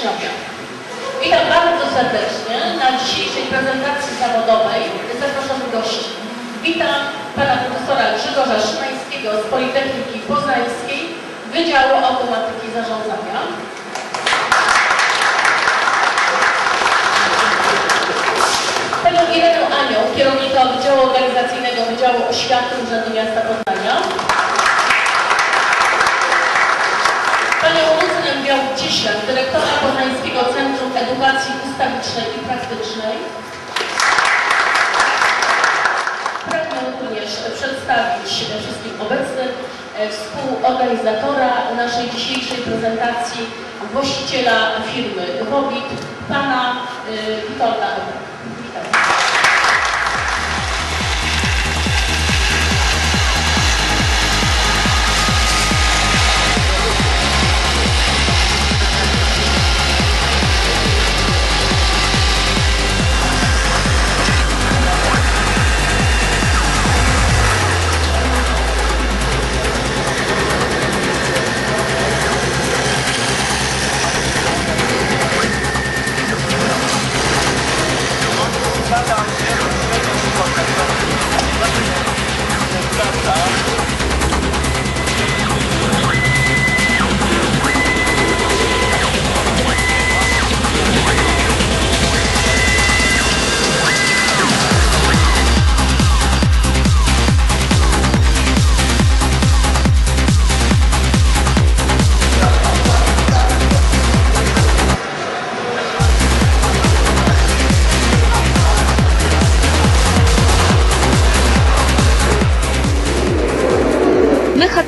uczniowie. Witam bardzo serdecznie na dzisiejszej prezentacji zawodowej zaproszonych gości. Witam pana profesora Grzegorza Szymańskiego z Politechniki Poznańskiej Wydziału Automatyki Zarządzania. Panią Irenę Anią, kierownika Oddziału Organizacyjnego Wydziału Oświaty Urzędu Miasta Poznania. Panią Lucynę Białą-Cieślak, dyrektora Poznańskiego Centrum Edukacji Ustawicznej i Praktycznej. Pragnę również przedstawić wszystkim obecnym e, współorganizatora naszej dzisiejszej prezentacji, właściciela firmy Wobit, pana y, Witolda Ewa.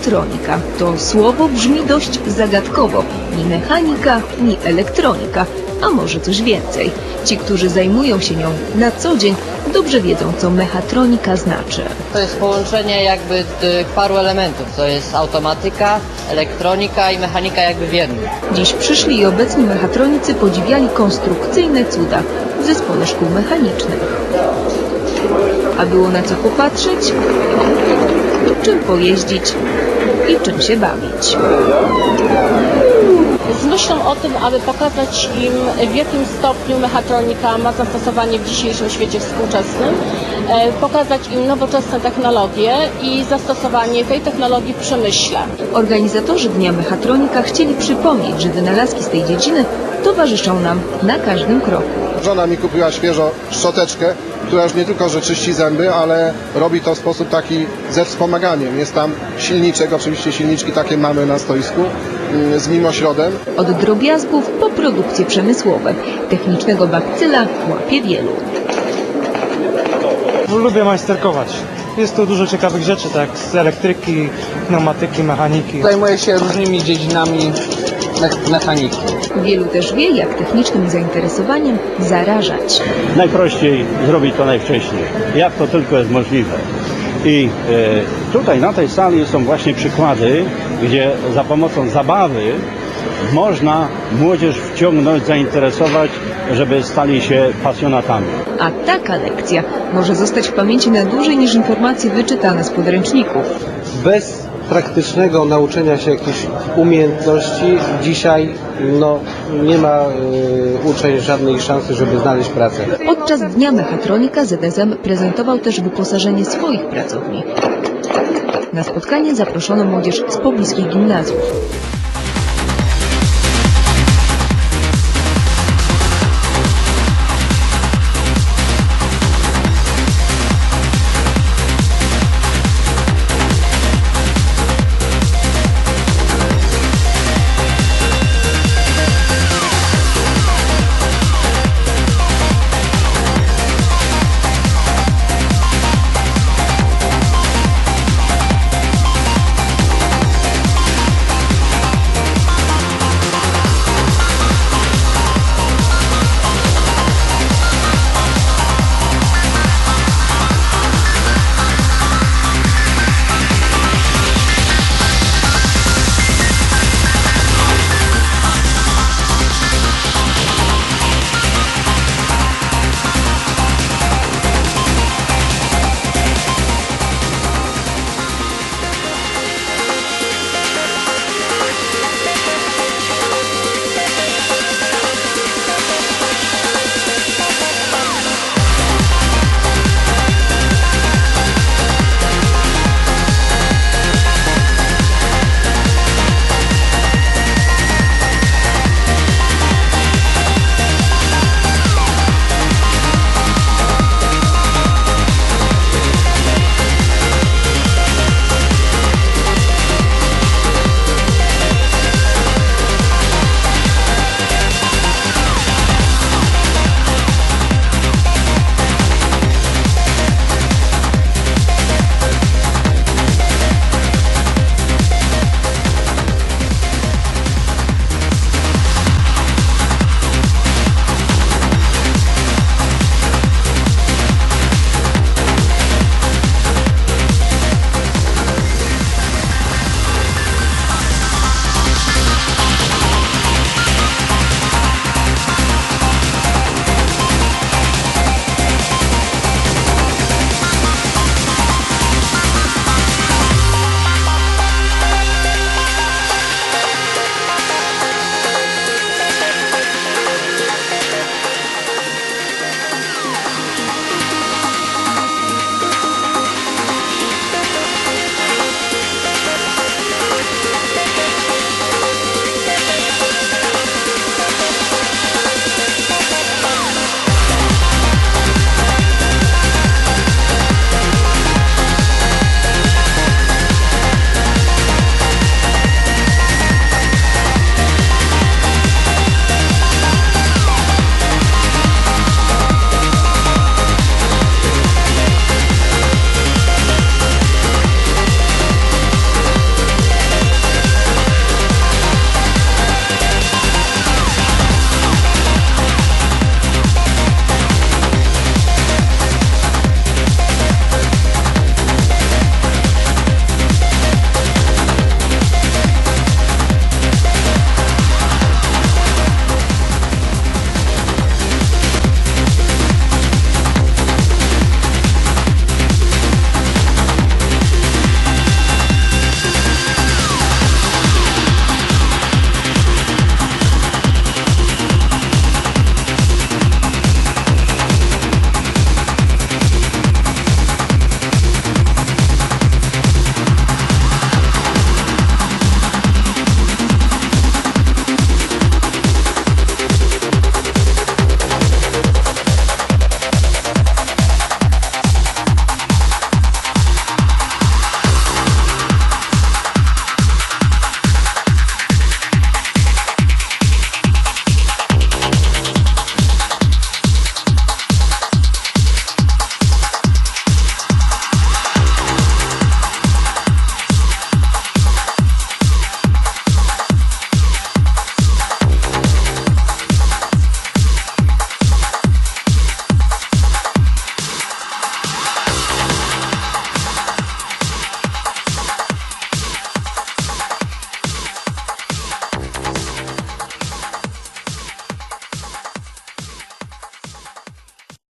Mechatronika to słowo brzmi dość zagadkowo. Ni mechanika, ni elektronika, a może coś więcej. Ci, którzy zajmują się nią na co dzień, dobrze wiedzą, co mechatronika znaczy. To jest połączenie jakby paru elementów. To jest automatyka, elektronika i mechanika jakby w jednym. Dziś przyszli i obecni mechatronicy podziwiali konstrukcyjne cuda w zespole szkół mechanicznych. A było na co popatrzeć, czym pojeździć i czym się bawić. z myślą o tym, aby pokazać im, w jakim stopniu mechatronika ma zastosowanie w dzisiejszym świecie współczesnym, pokazać im nowoczesne technologie i zastosowanie tej technologii w przemyśle. Organizatorzy Dnia Mechatronika chcieli przypomnieć, że wynalazki z tej dziedziny towarzyszą nam na każdym kroku. Żona mi kupiła świeżo szczoteczkę, która już nie tylko, że czyści zęby, ale robi to w sposób taki ze wspomaganiem. Jest tam silniczek, oczywiście silniczki takie mamy na stoisku, mm, z mimośrodem. Od drobiazgów po produkcje przemysłowe. Technicznego bakcyla łapie wielu. Lubię majsterkować. Jest tu dużo ciekawych rzeczy, tak jak z elektryki, pneumatyki, mechaniki. Zajmuję się różnymi dziedzinami me- mechaniki. Wielu też wie, jak technicznym zainteresowaniem zarażać. najprościej zrobić to najwcześniej, jak to tylko jest możliwe. I e, tutaj na tej sali są właśnie przykłady, gdzie za pomocą zabawy można młodzież wciągnąć, zainteresować, żeby stali się pasjonatami. A taka lekcja może zostać w pamięci na dłużej niż informacje wyczytane z podręczników. Bez praktycznego nauczenia się jakichś umiejętności dzisiaj no, nie ma y, uczeń żadnej szansy, żeby znaleźć pracę. Podczas Dnia Mechatronika ZSM prezentował też wyposażenie swoich pracowni. Na spotkanie zaproszono młodzież z pobliskich gimnazjów.